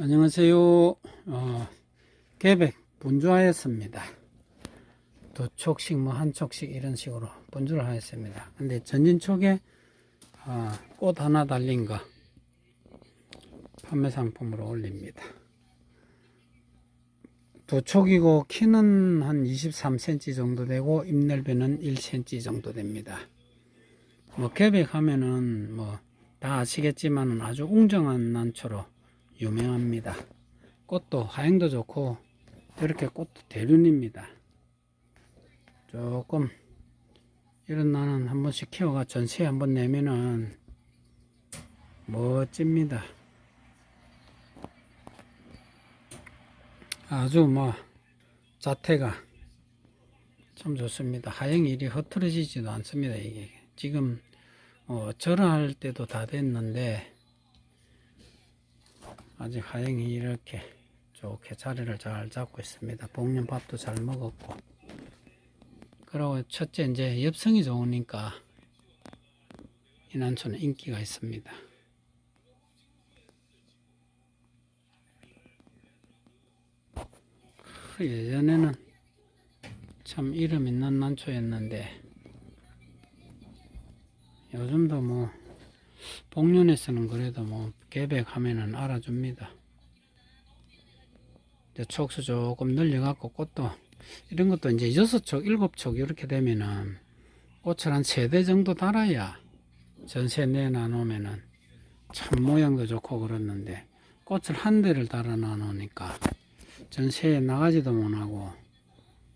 안녕하세요. 어, 계백 분주하였습니다. 두 촉씩 뭐 한 촉씩 이런 식으로 분주를 하였습니다. 근데 전진촉에 어, 꽃 하나 달린 거 판매 상품으로 올립니다. 두 촉이고 키는 한 23cm 정도 되고 잎 넓이는 1cm 정도 됩니다. 뭐 계백하면은 뭐 다 아시겠지만은 아주 웅장한 난초로 유명합니다. 꽃도 하행도 좋고 이렇게 꽃도 대륜입니다. 조금 이런 나는 한 번씩 키워가 전시회 한번 내면은 멋집니다. 아주 뭐 자태가 참 좋습니다. 하행이 이리 흐트러지지도 않습니다. 이게 지금 어, 절할 때도 다 됐는데 아직 하행이 이렇게 좋게 자리를 잘 잡고 있습니다. 복륜밥도 잘 먹었고 그리고 첫째 이제 엽성이 좋으니까 이 난초는 인기가 있습니다. 그 예전에는 참 이름 있는 난초였는데 요즘도 뭐 복륜에서는 그래도 뭐 계백하면은 알아줍니다. 이제 촉수 조금 늘려갖고 꽃도 이런 것도 이제 여섯 촉, 일곱 촉 이렇게 되면은 꽃을 한 세 대 정도 달아야 전세 내놔놓으면은 참 모양도 좋고 그렇는데 꽃을 한 대를 달아 놔놓으니까 전세에 나가지도 못하고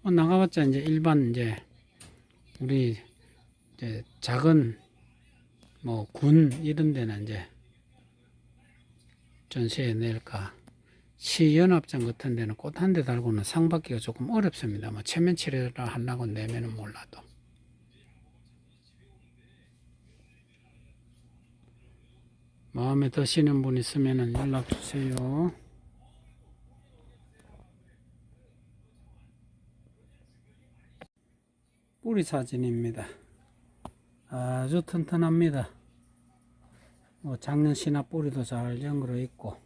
뭐 나가봤자 이제 일반 이제 우리 이제 작은 뭐 군 이런 데는 이제 전시에 낼까 시연합장 같은 데는 꽃 한 대 달고는 상 받기가 조금 어렵습니다. 뭐 체면 치료를 하려고 내면은 몰라도 마음에 드시는 분 있으면은 연락 주세요. 뿌리 사진입니다. 아주 튼튼합니다. 뭐 작년 신화 뿌리도 잘 연그러 있고